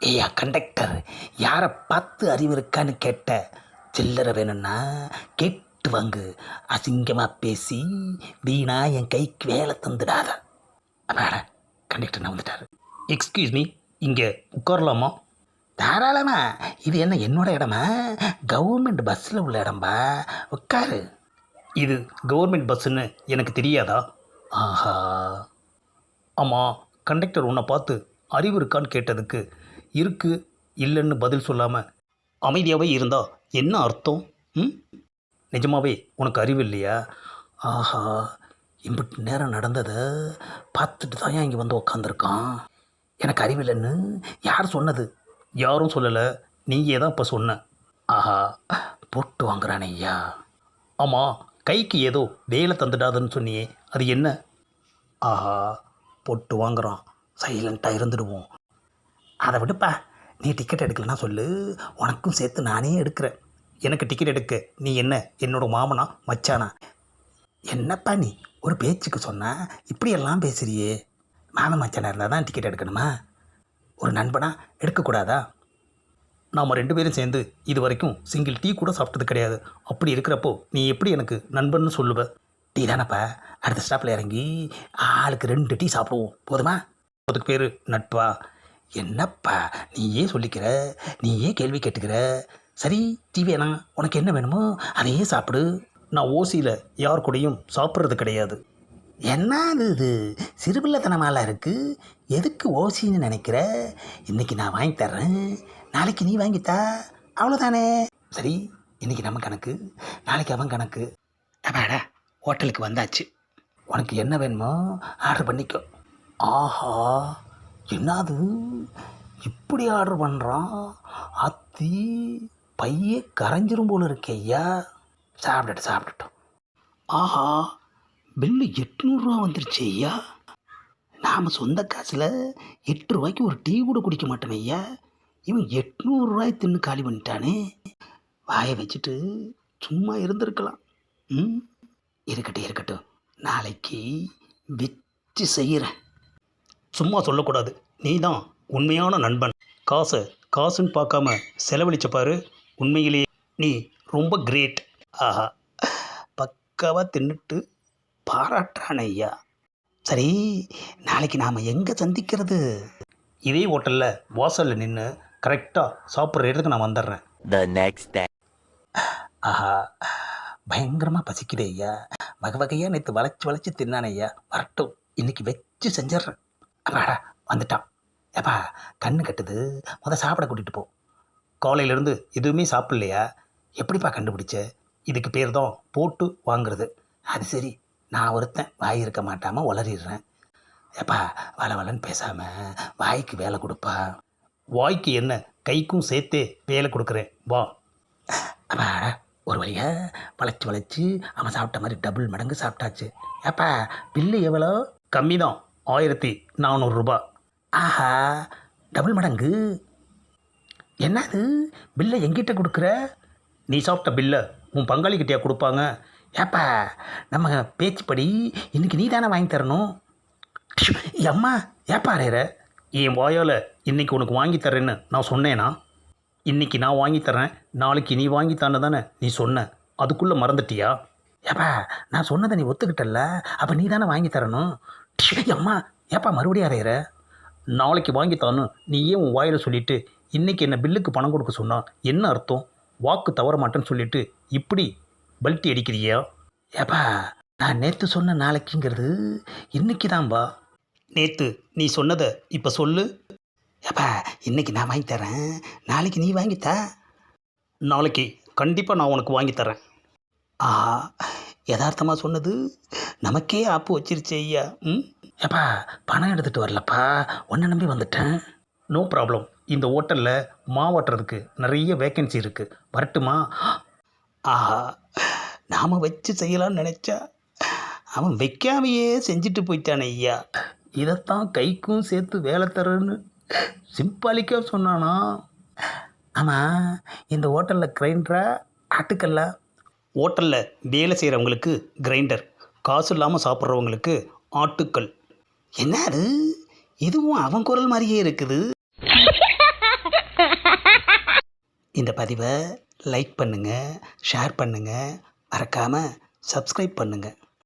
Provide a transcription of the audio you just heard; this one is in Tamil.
ஏய்யா கண்டக்டர் யாரை பார்த்து அறிவு இருக்கான்னு கேட்ட சில்லறை வேணும்னா கேட்டு வாங்கு. அசிங்கமாக பேசி வீணா என் கைக்கு வேலை தந்துடாத. அப்பாட கண்டக்டர் நான் வந்துட்டார். எக்ஸ்கியூஸ் மீ இங்கே உட்காரலாமா? தாராளமா. இது என்ன என்னோட இடமா? கவர்மெண்ட் பஸ்ஸில் உள்ள இடம்பா? உட்காரு. இது கவர்மெண்ட் பஸ்ஸுன்னு எனக்கு தெரியாதா? ஆஹா. ஆமாம் கண்டக்டர் உன்னை பார்த்து அறிவு இருக்கான்னு கேட்டதுக்கு இருக்கு இல்லைன்னு பதில் சொல்லாமல் அமைதியாகவே இருந்தா என்ன அர்த்தம்? ம்? நிஜமாவே உனக்கு அறிவு இல்லையா? ஆஹா இம்பிட்டு நேரம் நடந்ததை பார்த்துட்டு தான் ஏன் இங்கே வந்து உக்காந்துருக்கான்? எனக்கு அறிவில்லைன்னு யார் சொன்னது? யாரும் சொல்லலை. நீயே தான் இப்போ சொன்ன. ஆஹா போட்டு வாங்குறானே ஐயா. ஆமாம் கைக்கு ஏதோ வேலை தந்துடாதுன்னு சொன்னியே அது என்ன? ஆஹா போட்டு வாங்குறான். சைலண்ட்டாக இருந்துடுவோம். அதை விடுப்பா. நீ டிக்கெட் எடுக்கலனா சொல்லு. உனக்கும் சேர்த்து நானே எடுக்கிறேன். எனக்கு டிக்கெட் எடுக்க. நீ என்ன? என்னோட மாமனா? மச்சானா? என்னப்பா நீ? ஒரு பேச்சுக்கு சொன்னால் இப்படியெல்லாம் பேசுகிறியே மாமன் மச்சானா இருந்தால் தான் டிக்கெட் எடுக்கணுமா? ஒரு நண்பனா? எடுக்கக்கூடாதா? நாம் ரெண்டு பேரும் சேர்ந்து இது வரைக்கும் சிங்கிள் டீ கூட சாப்பிட்டது கிடையாது. அப்படி இருக்கிறப்போ நீ எப்படி எனக்கு நண்பன்னு சொல்லுவ? டீ தானப்பா. அடுத்த ஸ்டாப்பில் இறங்கி ஆளுக்கு ரெண்டு டீ சாப்பிடுவோம். போதுமா? அதுக்கு பேர் நட்பா? என்னப்பா நீயே சொல்லிக்கிற? நீயே கேள்வி கேட்டுக்கிற? சரி டீ வேணாம் உனக்கு என்ன வேணுமோ அதையே சாப்பிடு. நான் ஓசியில் யார் கூடயும் சாப்பிட்றது கிடையாது. என்னது இது? சிறுபிள்ளைத்தனமாலாம் இருக்குது எதுக்கு ஓசின்னு நினைக்கிற? இன்னைக்கு நான் வாங்கி தர்றேன். நாளைக்கு நீ வாங்கித்தா. அவ்வளோதானே சரி இன்னைக்கு நம்ம கணக்கு. நாளைக்கு அவன் கணக்கு. அப்பாடா ஹோட்டலுக்கு வந்தாச்சு. உனக்கு என்ன வேணுமோ ஆர்டர் பண்ணிக்கோ. ஆஹா. என்னது? இப்படி ஆர்டர் பண்ணுறான் அத்தி பைய கரைஞ்சிரும் போல இருக்கே ஐயா. சாப்பிட்டுட்டு சாப்பிட்டுட்டோம் ஆஹா பில்லு எட்நூறுரூவா வந்துருச்சு ஐயா. நாம் சொந்த காசில் எட்டு ரூபாய்க்கு ஒரு டீ கூட குடிக்க மாட்டோம் ஐயா. இவன் எட்நூறுரூவாய் தின்னு காலி பண்ணிட்டானே. வாயை வச்சுட்டு சும்மா இருந்திருக்கலாம். ம்? இருக்கட்டும் இருக்கட்டும். நாளைக்கு வச்சு செய்கிறேன் சும்மா சொல்லக்கூடாது. நீ தான் உண்மையான நண்பன். காசை காசுன்னு பார்க்காம செலவழிச்ச பாரு உண்மையிலேயே நீ ரொம்ப கிரேட் ஆஹா பக்காவாக தின்னுட்டு பாராட்டுறான் ஐயா. சரி நாளைக்கு நாம் எங்கே சந்திக்கிறது? இதே ஹோட்டலில் வாசலில் நின்று கரெக்டாக சாப்பிட்ற இடத்துக்கு நான் வந்துடுறேன். The next day. ஆஹா பயங்கரமாக பசிக்குதே ஐயா. வகை வகையாக நேற்று வளைச்சி வளைச்சி தின்னானே ஐயா. வரட்டும் இன்னைக்கு வச்சு செஞ்சிட்றேன். அப்பாடா வந்துட்டான். ஏப்பா கண்ணு கட்டுது. முத சாப்பிட கூட்டிகிட்டு போ. காலையிலேருந்து எதுவுமே சாப்பிட்லையா? எப்படிப்பா கண்டுபிடிச்ச? இதுக்கு பேர் தான் போட்டு வாங்குறது. அது சரி நான் ஒருத்தன் வாய் இருக்க மாட்டாமல் உளறிடுறேன். ஏப்பா வள வளன்னு பேசாமல் வாய்க்கு வேலை கொடுப்பா. வாய்க்கு என்ன கைக்கும் சேர்த்தே வேலை கொடுக்குறேன். வா. அப்பா ஒரு வழியாக வளைச்சி வளைச்சி அவன் சாப்பிட்ட மாதிரி டபுள் மடங்கு சாப்பிட்டாச்சு. ஏப்பா பில்லு எவ்வளோ? கம்மி தான் ஆயிரத்தி நானூறுரூபா ஆஹா டபுள் மடங்கு. என்னது? பில்லை எங்கிட்ட கொடுக்குற? நீ சாப்பிட்ட பில்லை உன் பங்காளிக்கிட்டே கொடுப்பாங்க? ஏப்பா நம்ம பேச்சுப்படி இன்னைக்கு நீ தானே வாங்கி தரணும்? அம்மா ஏப்பா அறையிற? என் வாயால் இன்னைக்கு உனக்கு வாங்கி தரேன்னு நான் சொன்னேனா? இன்னைக்கு நான் வாங்கி தரேன் நாளைக்கு நீ வாங்கி தானே தானே நீ சொன்ன. அதுக்குள்ளே மறந்துட்டியா? ஏப்பா நான் சொன்னதை நீ ஒத்துக்கிட்டல்ல அப்போ நீ தானே வாங்கி தரணும்? அம்மா ஏப்பா மறுபடியும் அறையிற? நாளைக்கு வாங்கித்தான்னு நீ ஏன் உன் வாயில் சொல்லிட்டு இன்றைக்கி என்ன பில்லுக்கு பணம் கொடுக்க சொன்னால் என்ன அர்த்தம்? வாக்கு தவற மாட்டேன்னு சொல்லிட்டு இப்படி பல்ட்டி அடிக்கிறியா? ஏப்பா நான் நேற்று சொன்ன நாளைக்குங்கிறது இன்னைக்கு தான்பா நேற்று நீ சொன்னதை இப்போ சொல்லு. ஏப்பா இன்னைக்கு நான் வாங்கி தரேன் நாளைக்கு நீ வாங்கித்தா? நாளைக்கு கண்டிப்பாக நான் உனக்கு வாங்கி தரேன் ஆஹா யதார்த்தமாக சொன்னது நமக்கே ஆப்பு வச்சிருச்சு ஐயா. ம்? ஏப்பா பணம் எடுத்துகிட்டு வரலப்பா. உன்னை நம்பி வந்துட்டேன். நோ ப்ராப்ளம் இந்த ஹோட்டலில் மாவாட்டுறதுக்கு நிறைய வேக்கன்சி இருக்குது வரட்டுமா? ஆஹா நாம் வச்சு செய்யலாம்னு நினச்சா அவன் வைக்காமையே செஞ்சுட்டு போயிட்டானே ஐயா. இதைத்தான் கைக்கும் சேர்த்து வேலை தரேன்னு சிம்பாலிக்காக சொன்னானா? ஆமாம் இந்த ஹோட்டலில் கிரைண்டரா ஆட்டுக்கல்லா? ஹோட்டலில் வேலை செய்கிறவங்களுக்கு கிரைண்டர் காசு இல்லாமல் சாப்பிட்றவங்களுக்கு ஆட்டுக்கல். என்ன அது இதுவும் அவன் குரல் மாதிரியே இருக்குது. இந்த பதிவை லைக் பண்ணுங்கள் ஷேர் பண்ணுங்கள் மறக்காமல் சப்ஸ்கிரைப் பண்ணுங்கள்